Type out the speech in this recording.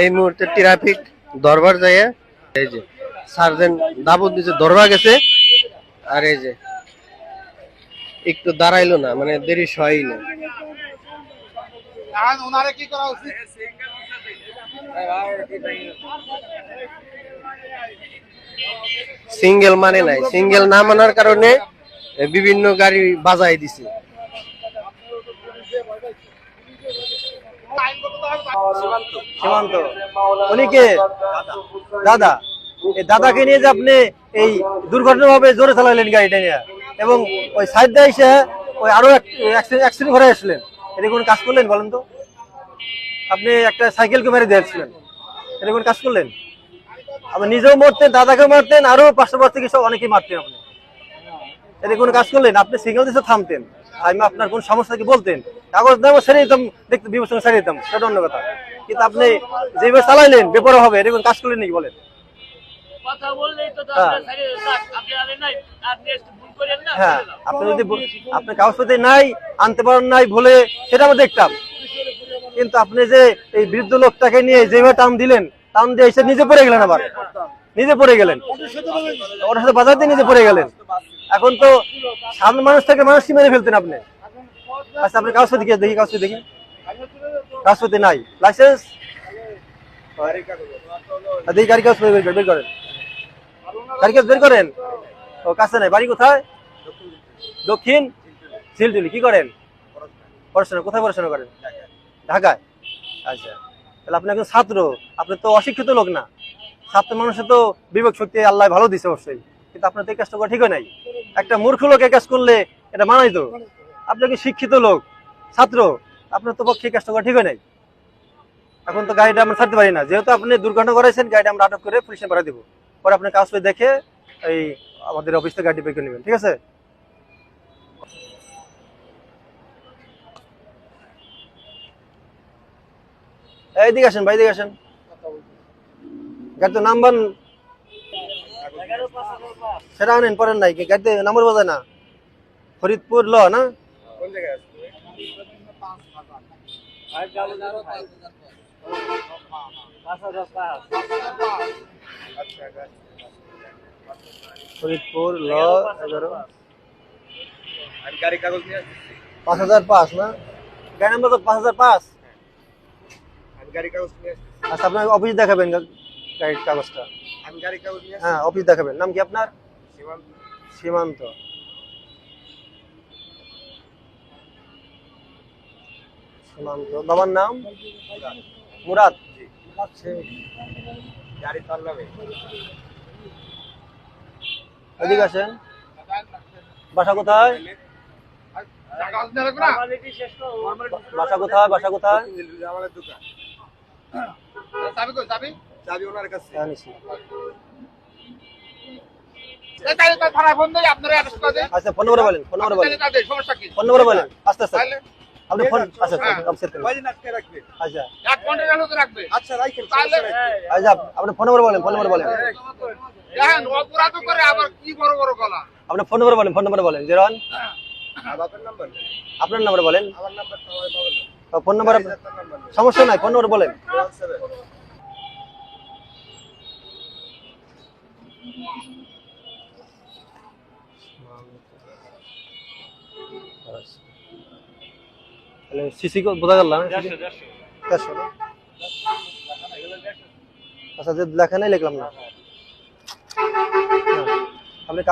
এই মুহূর্তে ট্রাফিক দরবার যায় এই যে সার্জেন্ট দাবুদ দিছে দরবার গেছে আর এই যে একটু দাঁড়াইলো না মানে দেরি সয়ই না। কি করা উচিত? সিঙ্গেল মানে নাই। সিঙ্গেল না মানার কারণে বিভিন্ন গাড়ি বাজাই দিছে। সীমান্ত। উনি কে? দাদা। এই দাদাকে নিয়ে যে আপনি এই দুর্ঘটনা ভাবে জোরে চালাইলেন গাড়িটা নিয়ে এবং ওই সাইড দিয়ে এসে ওই আরও অ্যাক্সিডেন্ট করে আসলেন। এটা কোন কাজ করলেন বলেন তো? আপনি একটা সাইকেলকে মেরে দিয়েছিলেন। এটা কোন কাজ করলেন? আপনি নিজেও মারতেন দাদাকেও মারতেন আরও পার্শ্ববর্তী কিছু অনেকেই মারতেন আপনি। এটা কোনো কাজ করলেন? আপনি সিগন্যাল দিতে থামতেন। আমি আপনার কোন সমস্যা কি বলতেন? কাগজ দাম ছেড়ে দিতাম দেখতে বিবেচনা ছেড়ে দিতাম। সেটা অন্য কথা। কিন্তু আপনি যেভাবে চালাইলেন বেপরো হবে। এটা কোন কাজ করলেন নাকি বলেন? হ্যাঁ। আপনি হ্যাঁ আপনি যদি কাগজপত্র নাই আনতে পারেন নাই ভুলে সেটা আমরা দেখতাম। কিন্তু আপনি যে এই বৃদ্ধ লোকটাকে নিয়ে যেভাবে টান দিলেন টান দিয়ে এসে নিজে পড়ে গেলেন আবার। নিজে পড়ে গেলেন। ওর সাথে বাজার দিয়ে নিজে পড়ে গেলেন। এখন তো সাধারণ মানুষ থেকে মানুষকে মেরে ফেলতেন আপনি? আচ্ছা আপনি কাগজপত্র কি দেখি কাগজপত্র দেখি। কাগজপত্র নাই। লাইসেন্স দেখি গাড়ি কাগজ বের করেন বের করেন। গাড়ি কাগজ বের করেন? ও, কাছে নাই। বাড়ি কোথায়? দক্ষিণ? সিলটুলি কি করেন? পড়াশোনা। কোথায় পড়াশোনা করেন? ঢাকায়। আচ্ছা। তাহলে আপনি একজন ছাত্র। আপনি তো অশিক্ষিত লোক না। ছাত্র মানুষের তো বিবেক শক্তি আল্লাহ ভালো দিছে অবশ্যই। কিন্তু আপনার তো এই কাজটা করা ঠিক হয় নাই। একটা মূর্খ লোক কাজ করলে এটা মানাই তো আপনি কি শিক্ষিত লোক? ছাত্র? আপনার তো পক্ষে কাজটা করা ঠিক হয় নাই। এখন তো গাড়িটা আমরা ছাড়তে পারি না। যেহেতু আপনি দুর্ঘটনা করেছেন, গাড়িটা আমরা আটক করে পুলিশে পাঠিয়ে দিব। পরে আপনার কাজ করে দেখে এই আমাদের অফিস থেকে গাড়ি বের নেবেন, ঠিক আছে? এইদিকে আসেন ভাই দিকে আসেন। গাড়ি তো নাম্বার সেটা আনেন পরেন নাই গাড়িতে নাম্বার বোঝায় না? ফরিদপুর ল, না? ফরিদপুর ল, এগারো। পাঁচ হাজার পাঁচ, না? গাড়ি নাম্বার তো পাঁচ হাজার পাঁচ। আচ্ছা আপনার অফিস দেখাবেন গাড়ির কাগজটা। হ্যাঁ অফিস দেখাবেন। নাম কি আপনার? সীমান্ত। সীমান্ত। বাবার নাম? মুরাদ। এদিকে আসেন। বাসা কোথায়? বাসা কোথায়? বাসা কোথায়? চাবি ওনার কাছে। হ্যাঁ, নিছি। এই তাহলে ফোন দেই আপনারা অ্যারেস্ট করে দেন। আচ্ছা ফোন নম্বর বলেন ফোন নম্বর বলেন। সমস্যা কি? ফোন নম্বর বলেন আস্তে আস্তে। আপনি ফোন আচ্ছা আচ্ছা হ্যাঁ। আপনি রাখবে? আচ্ছা। এক ঘণ্টা রাখবে। আচ্ছা রাখেন আচ্ছা আপনি ফোন নম্বর বলেন ফোন নম্বর বলেন। দেখেন অপরাধ করে আবার কি বড় বড় গলা। আপনার ফোন নম্বর বলেন ফোন নম্বর বলেন জিরো ওয়ান। বাবার নাম্বার? আপনার নম্বর বলেন। ফোন নম্বর সমস্যা নাই ফোন নম্বর বলেন। তাহলে সিসি বোঝা গেল না? চারশো আচ্ছা যে লেখা নেই লিখলাম না। হ্যাঁ। আপনি কাগজ